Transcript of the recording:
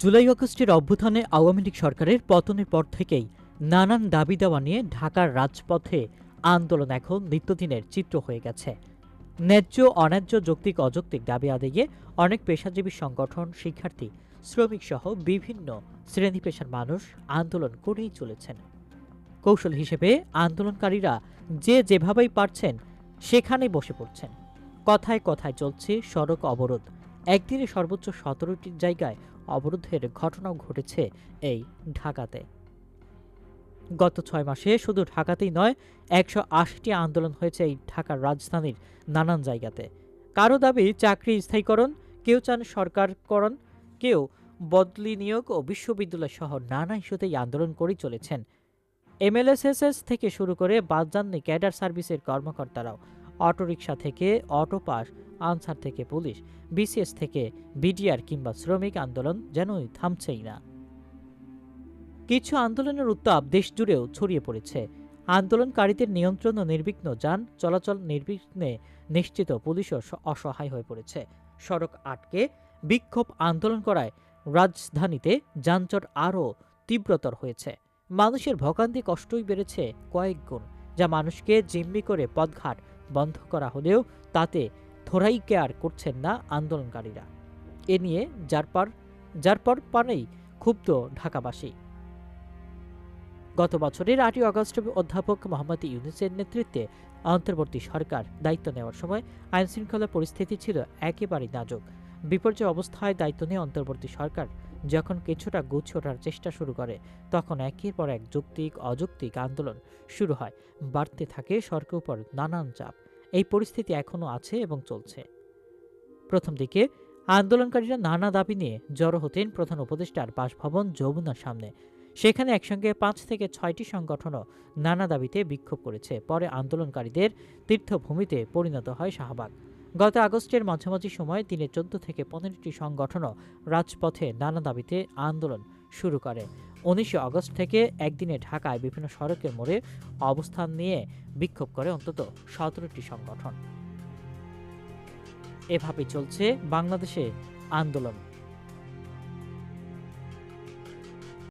জুলাই আগস্টের অভ্যুত্থানে আওয়ামী লীগ সরকারের পতনের পর থেকেই নানান দাবি দেওয়া নিয়ে ঢাকার রাজপথে আন্দোলন এখন নিত্যদিনের চিত্র হয়ে গেছে। ন্যায্য, অন্যায্য যৌক্তিক, অযৌক্তিক দাবি আদায়ে অনেক পেশাজীবী সংগঠন, শিক্ষার্থী শ্রমিক সহ বিভিন্ন শ্রেণি পেশার মানুষ আন্দোলন করেই চলেছেন। কৌশল হিসেবে আন্দোলনকারীরা যে যেভাবেই পারছেন সেখানে বসে পড়ছেন। কথায় কথায় চলছে সড়ক অবরোধ। একদিনে সর্বোচ্চ সতেরোটি জায়গায় অবরোধের ঘটনাও ঘটেছে এই ঢাকাতে। গত ছয় মাসে শুধু ঢাকাতেই নয়, একশো আশিটি আন্দোলন হয়েছে এই ঢাকার রাজধানীর নানান জায়গাতে। কারও দাবি চাকরি স্থায়ীকরণ, কেউ চান সরকারকরণ, কেউ বদলি নিয়োগ ও বিশ্ববিদ্যালয় সহ নানা ইস্যুতেই আন্দোলন করেই চলেছেন। এমএলএসএসএস থেকে শুরু করে বাদ যাননি ক্যাডার সার্ভিসের কর্মকর্তারাও। অটোরিকশা থেকে অটো পাস, আনসার থেকে পুলিশ, বিসিএস থেকে বিডিআর কিংবা শ্রমিক আন্দোলন যেনই থামছেই না। কিছু আন্দোলনের উত্তাপ দেশজুড়েও ছড়িয়ে পড়েছে। আন্দোলনকারীদের নিয়ন্ত্রণ ও নির্বিঘ্ন যান, চলাচল নির্বিঘ্নে নিশ্চিত পুলিশও অসহায় হয়ে পড়েছে। সড়ক আটকে বিক্ষোভ আন্দোলন করায় রাজধানীতে যানজট আরও তীব্রতর হয়েছে। মানুষের ভোগান্তি কষ্টই বেড়েছে কয়েক গুণ, যা মানুষকে জিম্মি করে পথঘাট বন্ধ করা হলেও তাতে থোড়াই কেয়ার করছেন না আন্দোলনকারীরা। এ নিয়ে যারপার যারপর পানেই ক্ষুব্ধ ঢাকাবাসী। গত বছরের আটই অগস্ট অধ্যাপক মোহাম্মদ ইউনুসের নেতৃত্বে অন্তর্বর্তী সরকার দায়িত্ব নেওয়ার সময় আইনশৃঙ্খলা পরিস্থিতি ছিল একেবারেই নাজুক। বিপর্যয় অবস্থায় দায়িত্ব নিয়ে অন্তর্বর্তী সরকার। যখন কিছুটা গুছ ওঠার চেষ্টা শুরু করে, তখন একের পর এক যৌক্তিক, অযৌক্তিক আন্দোলন শুরু হয়। বাড়তে থাকে সরকার উপর নানান চাপ। এই পরিস্থিতি এখনও আছে এবং চলছে। প্রথম দিকে, আন্দোলনকারীরা নানা দাবি নিয়ে জড়ো হতেন প্রধান উপদেষ্টার বাসভবন যমুনার সামনে। সেখানে একসঙ্গে পাঁচ থেকে ছয়টি সংগঠনও নানা দাবিতে বিক্ষোভ করেছে। পরে আন্দোলনকারীদের তীর্থভূমিতে পরিণত হয় শাহবাগ। গত আগস্টের মাঝামাঝি সময়ে দিনে চোদ্দ থেকে পনেরোটি সংগঠনও রাজপথে নানা দাবিতে আন্দোলন শুরু করে। উনিশে আগস্ট থেকে একদিনে ঢাকায় বিভিন্ন সড়কের মোড়ে অবস্থান নিয়ে বিক্ষোভ করে অন্তত সতেরোটি সংগঠন। এভাবে চলছে বাংলাদেশে আন্দোলন।